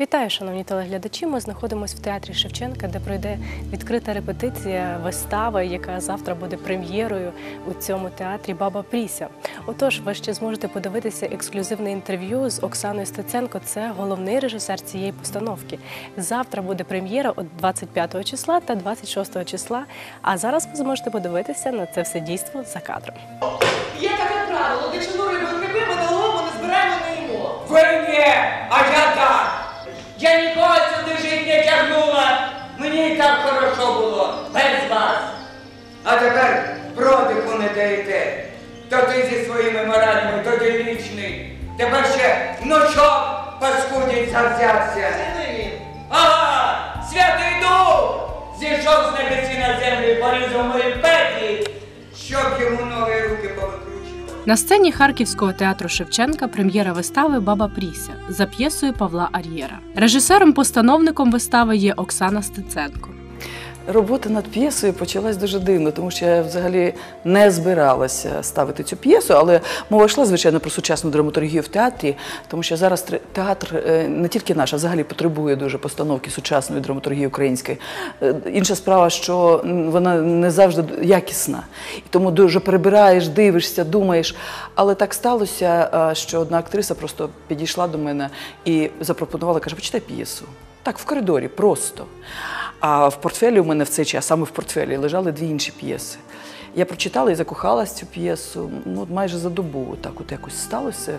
Вітаю, шановні телеглядачі. Ми знаходимося в театрі Шевченка, де пройде відкрита репетиція вистави, яка завтра буде прем'єрою у цьому театрі Баба Пріся. Отож, ви ще зможете подивитися ексклюзивне інтерв'ю з Оксаною Стеценко. Це головний режисер цієї постановки. Завтра буде прем'єра от 25 числа та 26 числа. А зараз ви зможете подивитися на це все дійство за кадром. Є таке правило, дичину риби своїми моралями, то ти вічний. Тепер ще внучок паскудить завзявся. Ага, святий дух зійшов з небесі на землю і порізав мої петлі, щоб йому ноги руки повикручували. На сцені Харківського театру Шевченка прем'єра вистави Баба Пріся за п'єсою Павла Ар'єра. Режисером-постановником вистави є Оксана Стеценко. Робота над п'єсою почалась дуже дивно, тому що я взагалі не збиралася ставити цю п'єсу, але мова йшла, звичайно, про сучасну драматургію в театрі, тому що зараз театр е, не тільки наш, а взагалі потребує дуже постановки сучасної драматургії української. Е, Інша справа, що вона не завжди якісна. І тому дуже перебираєш, дивишся, думаєш. Але так сталося, е, що одна актриса просто підійшла до мене і запропонувала, каже, почитай п'єсу. Так, в коридорі, просто. А в портфелі у мене в цей час, саме в портфелі, лежали дві інші п'єси. Я прочитала і закохалась цю п'єсу ну, от майже за добу. Так от якось сталося,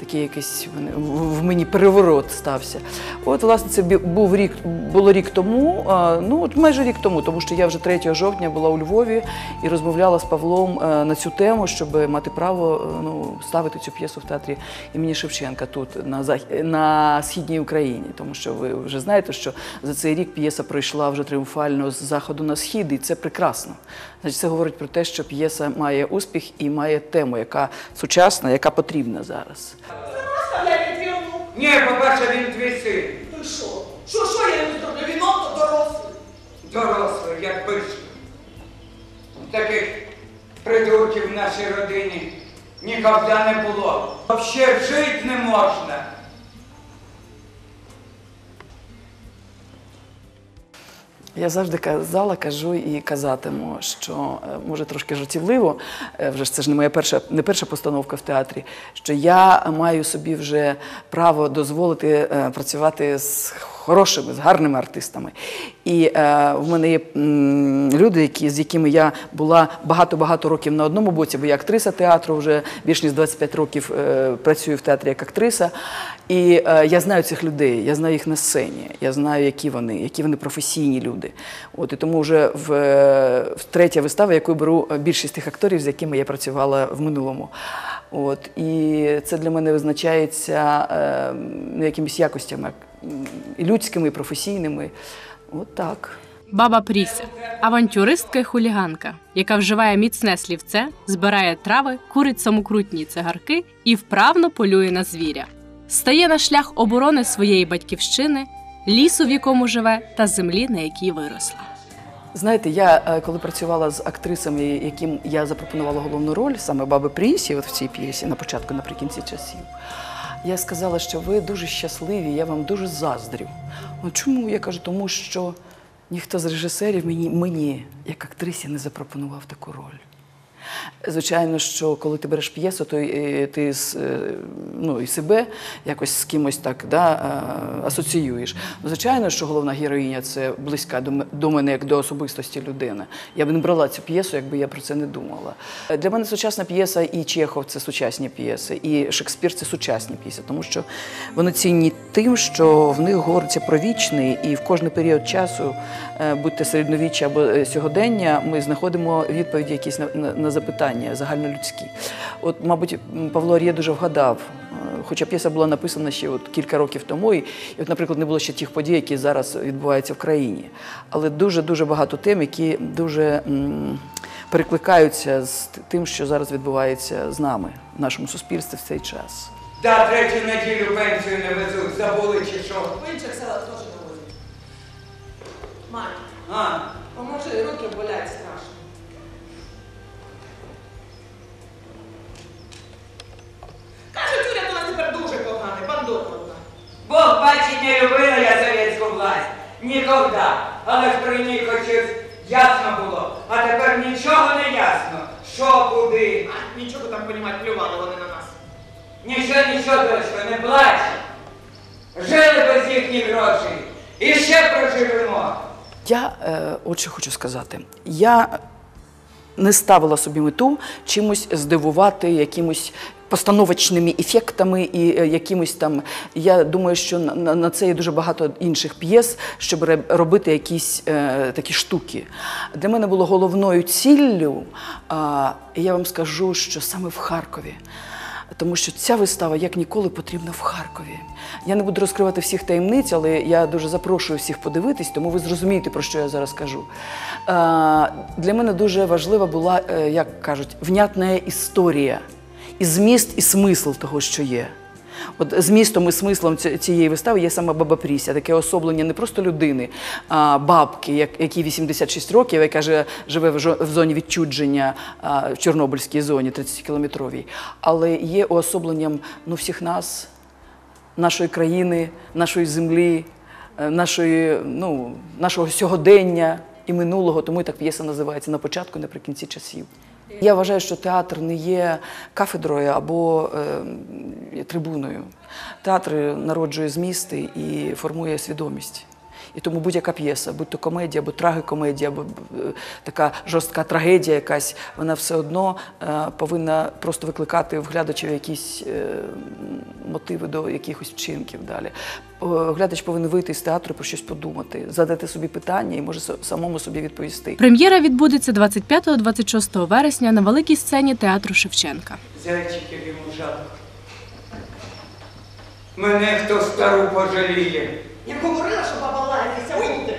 такий якийсь в мені переворот стався. От, власне, це був рік, було рік тому, ну от майже рік тому, тому що я вже 3 жовтня була у Львові і розмовляла з Павлом е, на цю тему, щоб мати право е, ну, ставити цю п'єсу в театрі імені Шевченка тут, на, на східній Україні. Тому що ви вже знаєте, що за цей рік п'єса пройшла вже тріумфально з заходу на схід, і це прекрасно. Значить, це говорить про те, що п'єса має успіх і має тему, яка сучасна, яка потрібна зараз. Ні, по-перше, він твій син. Ну що? Що, що я йому зроблю? Він он дорослий. Дорослий, як пишно. Таких придурків в нашій родині ніколи не було. Взагалі жити не можна. Я завжди казала, кажу і казатиму, що е, може трошки жартівливо, е, вже ж це ж не моя перша, не перша постановка в театрі, що я маю собі вже право дозволити е, працювати з хорошими, з гарними артистами. І е, в мене є м, люди, які, з якими я була багато-багато років на одному боці, бо я актриса театру, вже більш ніж 25 років е, працюю в театрі як актриса. І е, я знаю цих людей, я знаю їх на сцені, я знаю, які вони, які вони професійні люди. От і тому вже в, е, в третя вистава, яку беру е, більшість тих акторів, з якими я працювала в минулому. От і це для мене визначається е, якимись якостями і людськими, і професійними. От так. Баба Пріся авантюристка і хуліганка, яка вживає міцне слівце, збирає трави, курить самокрутні цигарки і вправно полює на звіря. Стає на шлях оборони своєї батьківщини, лісу, в якому живе, та землі, на якій виросла. Знаєте, я е, коли працювала з актрисами, яким я запропонувала головну роль, саме баби Прісі, от в цій п'єсі, на початку, наприкінці часів, я сказала, що ви дуже щасливі, я вам дуже заздрю. Ну чому? Я кажу, тому що ніхто з режисерів мені, мені як актрисі, не запропонував таку роль. Звичайно, що коли ти береш п'єсу, то е, ти е, ну, і себе якось з кимось так да, е, асоціюєш. Звичайно, що головна героїня це близька до, мене як до особистості людини. Я б не брала цю п'єсу, якби я про це не думала. Для мене сучасна п'єса і Чехов це сучасні п'єси, і Шекспір це сучасні п'єси, тому що вони цінні тим, що в них говориться про вічний, і в кожний період часу, е, будь то середньовіччя або сьогодення, ми знаходимо відповіді якісь на, на запитання загальнолюдські. От, мабуть, Павло Ар'є дуже вгадав. е, Хоча п'єса була написана ще от кілька років тому, і, і от, наприклад, не було ще тих подій, які зараз відбуваються в країні. Але дуже дуже багато тем, які дуже м, перекликаються з тим, що зараз відбувається з нами в нашому суспільстві в цей час. Да, третю неділю пенсію не везуть, забули чи що. В інших селах теж не возять. Мать, А, поможи, руки болять Нікогда. Але ж при ній хоч ясно було. А тепер нічого не ясно. Що куди? А, нічого там понімати, плювали вони на нас. Нічого, нічого, дочко, не плач. Жили без їхніх грошей. І ще проживемо. Я е, от що хочу сказати. Я не ставила собі мету чимось здивувати, якимось постановочними ефектами і е, якимось там. Я думаю, що на, це є дуже багато інших п'єс, щоб робити якісь е, такі штуки. Для мене було головною ціллю, я вам скажу, що саме в Харкові. Тому що ця вистава як ніколи потрібна в Харкові. Я не буду розкривати всіх таємниць, але я дуже запрошую всіх подивитись, тому ви зрозумієте, про що я зараз кажу. Для мене дуже важлива була, е, як кажуть, внятна історія, і зміст, і смисл того, що є. От змістом і смислом цієї вистави є сама баба Пріся, таке особлення не просто людини, а бабки, якій 86 років, яка живе в, зоні відчудження в Чорнобильській зоні 30-кілометровій, але є уособленням ну, всіх нас, нашої країни, нашої землі, е, нашої, ну, нашого сьогодення і минулого, тому і так п'єса називається на початку наприкінці часів. Я вважаю, що театр не є кафедрою або е, трибуною. Театр народжує змісти і формує свідомість. І тому будь-яка п'єса, будь то комедія, або трагикомедія, або е, така жорстка трагедія якась, вона все одно е, повинна просто викликати в глядачів якісь е, мотиви до якихось вчинків далі. Глядач повинен вийти з театру про щось подумати, задати собі питання і може самому собі відповісти. Прем'єра відбудеться 25-26 вересня на великій сцені театру Шевченка. Зайчиків йому жалко. Мене хто стару пожаліє. Якому разу баба Ларі, це вийде.